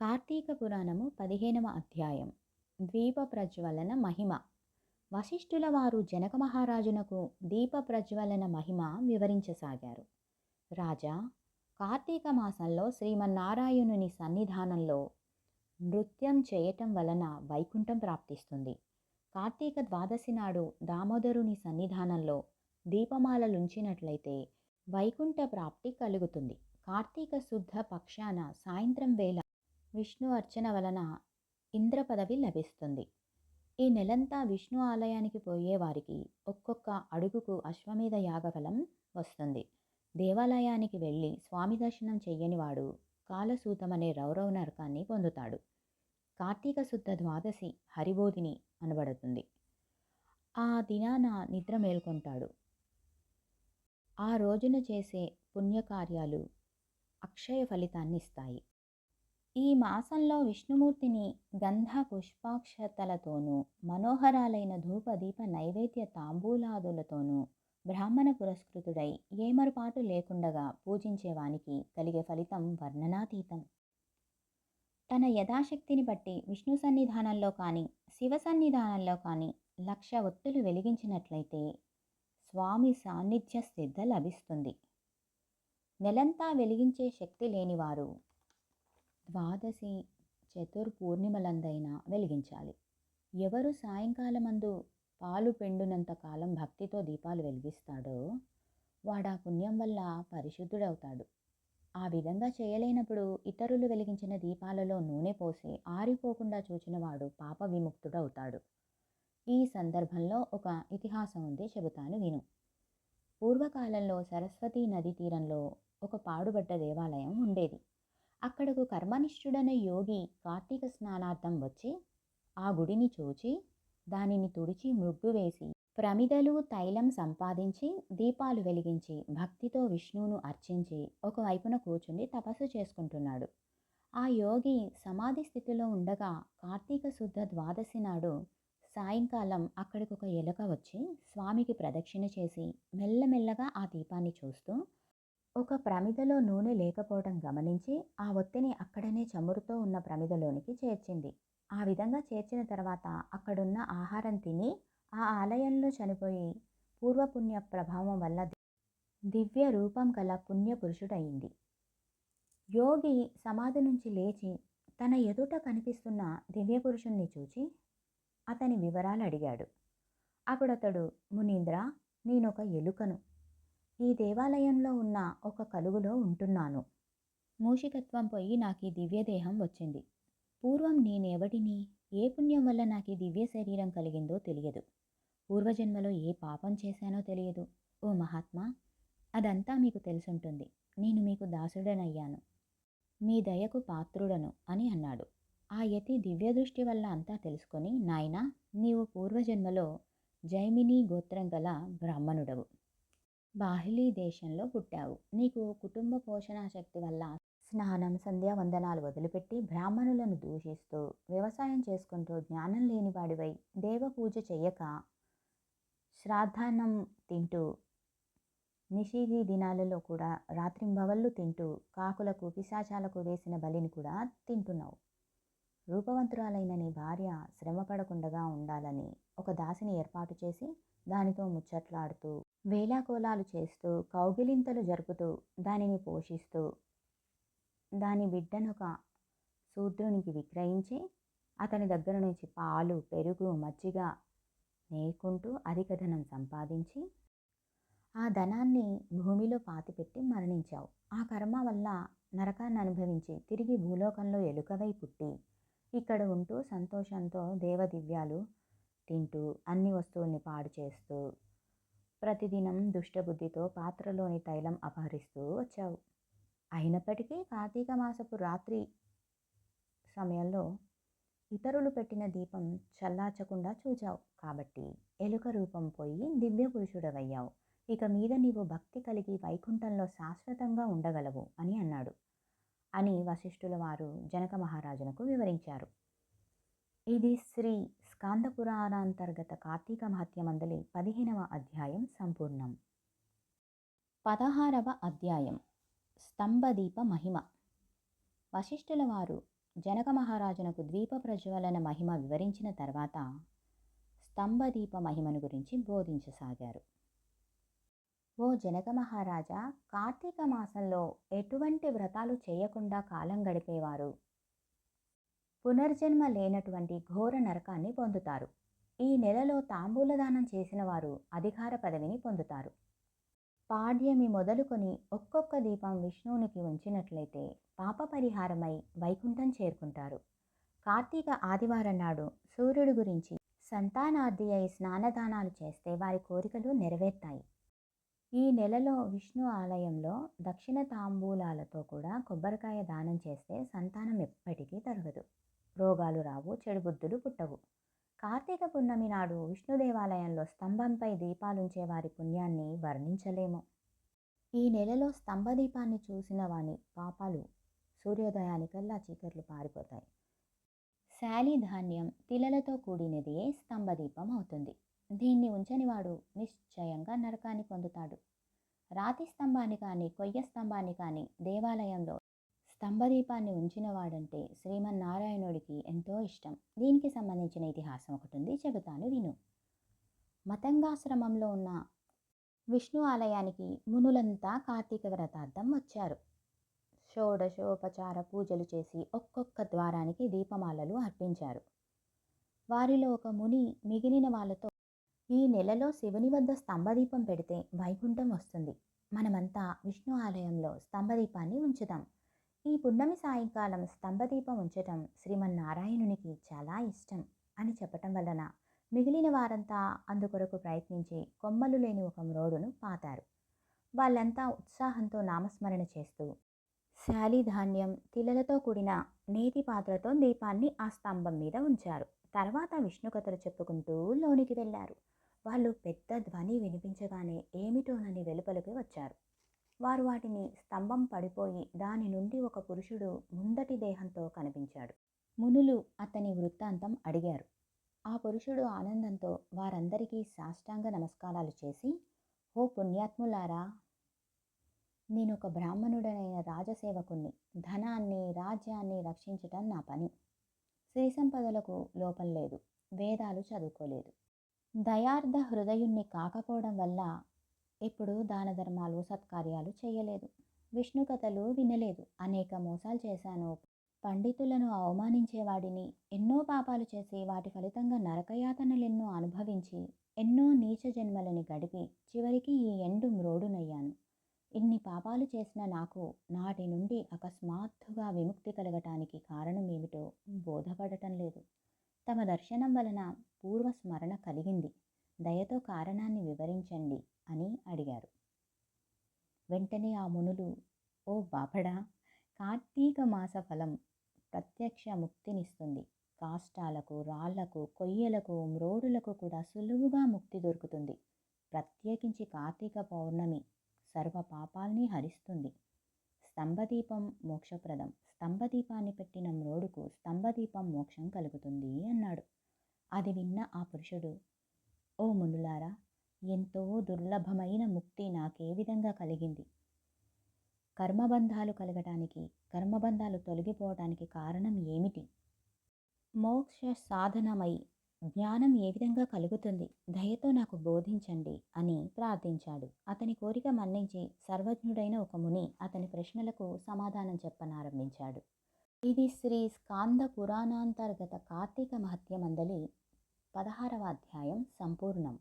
కార్తీక పురాణము పదిహేనవ అధ్యాయం. ద్వీప ప్రజ్వలన మహిమ. వశిష్ఠుల వారు జనక మహారాజునకు దీప ప్రజ్వలన మహిమ వివరించసాగారు. రాజా కార్తీక మాసంలో శ్రీమన్నారాయణుని సన్నిధానంలో నృత్యం చేయటం వలన వైకుంఠం ప్రాప్తిస్తుంది. కార్తీక ద్వాదశి నాడు దామోదరుని సన్నిధానంలో దీపమాలలుంచినట్లయితే వైకుంఠ ప్రాప్తి కలుగుతుంది. కార్తీక శుద్ధ పక్షాన సాయంత్రం వేళ విష్ణు అర్చన వలన ఇంద్ర పదవి లభిస్తుంది. ఈ నెలంతా విష్ణు ఆలయానికి పోయేవారికి ఒక్కొక్క అడుగుకు అశ్వమేధ యాగఫలం వస్తుంది. దేవాలయానికి వెళ్ళి స్వామి దర్శనం చెయ్యనివాడు కాలసూతమనే రౌరవ నరకాన్ని పొందుతాడు. కార్తీక శుద్ధ ద్వాదశి హరిబోధిని అనబడుతుంది. ఆ దినాన నిద్ర మేల్కొంటాడు. ఆ రోజున చేసే పుణ్యకార్యాలు అక్షయ ఫలితాన్ని ఇస్తాయి. ఈ మాసంలో విష్ణుమూర్తిని గంధ పుష్పాక్షతలతోనూ మనోహరాలైన ధూపదీప నైవేద్య తాంబూలాదులతోనూ బ్రాహ్మణ పురస్కృతుడై ఏమరుపాటు లేకుండగా పూజించేవానికి కలిగే ఫలితం వర్ణనాతీతం. తన యథాశక్తిని బట్టి విష్ణు సన్నిధానంలో కానీ శివ సన్నిధానంలో కానీ లక్ష ఒత్తులు వెలిగించినట్లయితే స్వామి సాన్నిధ్య సిద్ధ లభిస్తుంది. నెలంతా వెలిగించే శక్తి లేనివారు ద్వాదశి చతుర్పూర్ణిమలందైన వెలిగించాలి. ఎవరు సాయంకాలమందు పాలు పెండునంత కాలం భక్తితో దీపాలు వెలిగిస్తాడో వాడా పుణ్యం వల్ల పరిశుద్ధుడవుతాడు. ఆ విధంగా చేయలేనప్పుడు ఇతరులు వెలిగించిన దీపాలలో నూనె పోసి ఆరిపోకుండా చూచినవాడు పాప విముక్తుడవుతాడు. ఈ సందర్భంలో ఒక ఇతిహాసం ఉంది చెబుతాను విను. పూర్వకాలంలో సరస్వతీ నది తీరంలో ఒక పాడుబడ్డ దేవాలయం ఉండేది. అక్కడకు కర్మనిష్ఠుడనే యోగి కార్తీక స్నానార్థం వచ్చి ఆ గుడిని చూచి దానిని తుడిచి మృగ్గు వేసి ప్రమిదలు తైలం సంపాదించి దీపాలు వెలిగించి భక్తితో విష్ణువును అర్చించి ఒకవైపున కూర్చుని తపస్సు చేసుకుంటున్నాడు. ఆ యోగి సమాధి స్థితిలో ఉండగా కార్తీక శుద్ధ ద్వాదశి నాడు సాయంకాలం అక్కడికి ఒక ఎలుక వచ్చి స్వామికి ప్రదక్షిణ చేసి మెల్లమెల్లగా ఆ దీపాన్ని చూస్తూ ఒక ప్రమిదలో నూనె లేకపోవడం గమనించి ఆ ఒత్తిని అక్కడనే చమురుతో ఉన్న ప్రమిదలోనికి చేర్చింది. ఆ విధంగా చేర్చిన తర్వాత అక్కడున్న ఆహారం తిని ఆ ఆలయంలో చనిపోయి పూర్వపుణ్య ప్రభావం వల్ల దివ్య రూపం గల పుణ్యపురుషుడయింది యోగి సమాధి నుంచి లేచి తన ఎదుట కనిపిస్తున్న దివ్యపురుషుణ్ణి చూచి అతని వివరాలు అడిగాడు. అప్పుడతడు మునీంద్ర నేనొక ఎలుకను ఈ దేవాలయంలో ఉన్న ఒక కలుగులో ఉంటున్నాను. మూషికత్వం పోయి నాకు ఈ దివ్యదేహం వచ్చింది. పూర్వం నేనెవటిని ఏ పుణ్యం వల్ల నాకు ఈ దివ్య శరీరం కలిగిందో తెలియదు. పూర్వజన్మలో ఏ పాపం చేశానో తెలియదు. ఓ మహాత్మా అదంతా మీకు తెలుసుంటుంది. నేను మీకు దాసుడనయ్యాను. మీ దయకు పాత్రుడను అని అన్నాడు. ఆ యతి దివ్య దృష్టి వల్ల అంతా తెలుసుకొని నాయనా నీవు పూర్వజన్మలో జైమిని గోత్రం గల బ్రాహ్మణుడవు. బాహిలీ దేశంలో పుట్టావు. నీకు కుటుంబ పోషణ శక్తి వల్ల స్నానం సంధ్యావందనాలు వదిలిపెట్టి బ్రాహ్మణులను దూషిస్తూ వ్యవసాయం చేసుకుంటూ జ్ఞానం లేని వాడివై దేవ పూజ చెయ్యక శ్రాద్ధాన్నం తింటూ నిషీధి దినాలలో కూడా రాత్రింబవళ్ళు తింటూ కాకులకు పిశాచాలకు వేసిన బలిని కూడా తింటున్నావు. రూపవంతురాలైన నీ భార్య శ్రమపడకుండగా ఉండాలని ఒక దాసిని ఏర్పాటు చేసి దానితో ముచ్చట్లాడుతూ వేలాకోలాలు చేస్తూ కౌగిలింతలు జరుపుతూ దానిని పోషిస్తూ దాని బిడ్డనొక శూద్రునికి విక్రయించి అతని దగ్గర నుంచి పాలు పెరుగు మజ్జిగ నేర్కుంటూ అధిక ధనం సంపాదించి ఆ ధనాన్ని భూమిలో పాతిపెట్టి మరణించావు. ఆ కర్మ వల్ల నరకాన్ని అనుభవించి తిరిగి భూలోకంలో ఎలుకవై పుట్టి ఇక్కడ ఉంటూ సంతోషంతో దేవదివ్యాలు తింటూ అన్ని వస్తువుల్ని పాడు చేస్తూ ప్రతిదినం దుష్టబుద్ధితో పాత్రలోని తైలం అపహరిస్తూ వచ్చావు. అయినప్పటికీ కార్తీక మాసపు రాత్రి సమయంలో ఇతరులు పెట్టిన దీపం చల్లార్చకుండా చూచావు. కాబట్టి ఎలుక రూపం పోయి దివ్య పురుషుడవయ్యావు. ఇక మీద నీవు భక్తి కలిగి వైకుంఠంలో శాశ్వతంగా ఉండగలవు అని అన్నాడు అని వశిష్ఠుల వారు జనక మహారాజునకు వివరించారు. ఇది శ్రీ స్కాందపురాణాంతర్గత కార్తీక కార్తీక మహత్యమందలి పదిహేనవ అధ్యాయం సంపూర్ణం. పదహారవ అధ్యాయం. స్తంభదీప మహిమ. వశిష్ఠుల వారు జనక మహారాజునకు ద్వీప ప్రజ్వలన మహిమ వివరించిన తర్వాత స్తంభదీప మహిమను గురించి బోధించసాగారు. ఓ జనక మహారాజా కార్తీక మాసంలో ఎటువంటి వ్రతాలు చేయకుండా కాలం గడిపేవారు? పునర్జన్మ లేనటువంటి ఘోర నరకాన్ని పొందుతారు. ఈ నెలలో తాంబూలదానం చేసిన వారు అధికార పదవిని పొందుతారు. పాడ్యమి మొదలుకొని ఒక్కొక్క దీపం విష్ణువునికి ఉంచినట్లయితే పాప పరిహారమై వైకుంఠం చేరుకుంటారు. కార్తీక ఆదివారం నాడు సూర్యుడు గురించి సంతానార్థి అయి స్నానదానాలు చేస్తే వారి కోరికలు నెరవేర్తాయి. ఈ నెలలో విష్ణు ఆలయంలో దక్షిణ తాంబూలాలతో కూడా కొబ్బరికాయ దానం చేస్తే సంతానం ఎప్పటికీ తరగదు రోగాలు రావు చెడు బుద్ధులు పుట్టవు. కార్తీక పున్నమి నాడు విష్ణు దేవాలయంలో స్తంభంపై దీపాలుంచే వారి పుణ్యాన్ని వర్ణించలేము. ఈ నెలలో స్తంభ దీపాన్ని చూసిన వాని పాపాలు సూర్యోదయానికల్లా చీకట్లు పారిపోతాయి. శాలి ధాన్యం తిలలతో కూడినదే స్తంభదీపం అవుతుంది. దీన్ని ఉంచనివాడు నిశ్చయంగా నరకాన్ని పొందుతాడు. రాతి స్తంభాన్ని కానీ కొయ్య స్తంభాన్ని కానీ దేవాలయంలో స్తంభదీపాన్ని ఉంచిన వాడంటే శ్రీమన్నారాయణుడికి ఎంతో ఇష్టం. దీనికి సంబంధించిన ఇతిహాసం ఒకటి ఉంది చెబుతాను విను. మతంగాశ్రమంలో ఉన్న విష్ణు ఆలయానికి మునులంతా కార్తీక వ్రతార్థం వచ్చారు. షోడశోపచార పూజలు చేసి ఒక్కొక్క ద్వారానికి దీపమాలలు అర్పించారు. వారిలో ఒక ముని మిగిలిన వాళ్ళతో ఈ నెలలో శివుని వద్ద స్తంభదీపం పెడితే వైకుంఠం వస్తుంది. మనమంతా విష్ణు ఆలయంలో స్తంభదీపాన్ని ఉంచుదాం. ఈ పున్నమి సాయంకాలం స్తంభదీపం ఉంచటం శ్రీమన్నారాయణునికి చాలా ఇష్టం అని చెప్పటం వలన మిగిలిన వారంతా అందుకొరకు ప్రయత్నించి కొమ్మలు లేని ఒక మ్రోడును పాతారు. వాళ్ళంతా ఉత్సాహంతో నామస్మరణ చేస్తూ శాలిధాన్యం తిల్లలతో తిలలతో కూడిన నేతి పాత్రతో దీపాన్ని ఆ స్తంభం మీద ఉంచారు. తర్వాత విష్ణుకథలు చెప్పుకుంటూ లోనికి వెళ్ళారు వాళ్ళు పెద్ద ధ్వని వినిపించగానే ఏమిటోనని వెలుపలికి వచ్చారు. వారు వాటిని స్తంభం పడిపోయి దాని నుండి ఒక పురుషుడు ముందటి దేహంతో కనిపించాడు. మునులు అతని వృత్తాంతం అడిగారు. ఆ పురుషుడు ఆనందంతో వారందరికీ సాష్టాంగ నమస్కారాలు చేసి ఓ పుణ్యాత్ములారా నేనొక బ్రాహ్మణుడనైన రాజసేవకుణ్ణి. ధనాన్ని రాజ్యాన్ని రక్షించటం నా పని. శ్రీ సంపదలకు లోపం లేదు. వేదాలు చదువుకోలేదు. దయార్థ హృదయుణ్ణి కాకపోవడం వల్ల ఇప్పుడు దాన ధర్మాలు సత్కార్యాలు చేయలేదు. విష్ణు కథలు వినలేదు. అనేక మోసాలు చేశాను. పండితులను అవమానించేవాడిని. ఎన్నో పాపాలు చేసి వాటి ఫలితంగా నరకయాతనలెన్నో అనుభవించి ఎన్నో నీచ జన్మలని గడిపి చివరికి ఈ ఎండు మ్రోడునయ్యాను. ఇన్ని పాపాలు చేసిన నాకు నాటి నుండి అకస్మాత్తుగా విముక్తి కలగటానికి కారణం ఏమిటో బోధపడటం లేదు. తమ దర్శనం వలన పూర్వస్మరణ కలిగింది. దయతో కారణాన్ని వివరించండి అని అడిగారు. వెంటనే ఆ మునులు ఓ బాపడా కార్తీక మాస ఫలం ప్రత్యక్ష ముక్తినిస్తుంది. కాష్టాలకు రాళ్ళకు కొయ్యలకు మ్రోడులకు కూడా సులువుగా ముక్తి దొరుకుతుంది. ప్రత్యేకించి కార్తీక పౌర్ణమి సర్వ పాపాల్ని హరిస్తుంది. స్తంభదీపం మోక్షప్రదం. స్తంభదీపాన్ని పెట్టిన మ్రోడుకు స్తంభదీపం మోక్షం కలుగుతుంది అన్నాడు. అది విన్న ఆ పురుషుడు ఓ మునులారా ఎంతో దుర్లభమైన ముక్తి నాకే విధంగా కలిగింది. కర్మబంధాలు కలగటానికి కర్మబంధాలు తొలగిపోవటానికి కారణం ఏమిటి? మోక్ష సాధనమై జ్ఞానం ఏ విధంగా కలుగుతుంది? దయతో నాకు బోధించండి అని ప్రార్థించాడు. అతని కోరిక మన్నించి సర్వజ్ఞుడైన ఒక ముని అతని ప్రశ్నలకు సమాధానం చెప్పనారంభించాడు. ఇది శ్రీ స్కాంద పురాణాంతర్గత కార్తీక మహత్యమందలి పదహారవ అధ్యాయం సంపూర్ణం.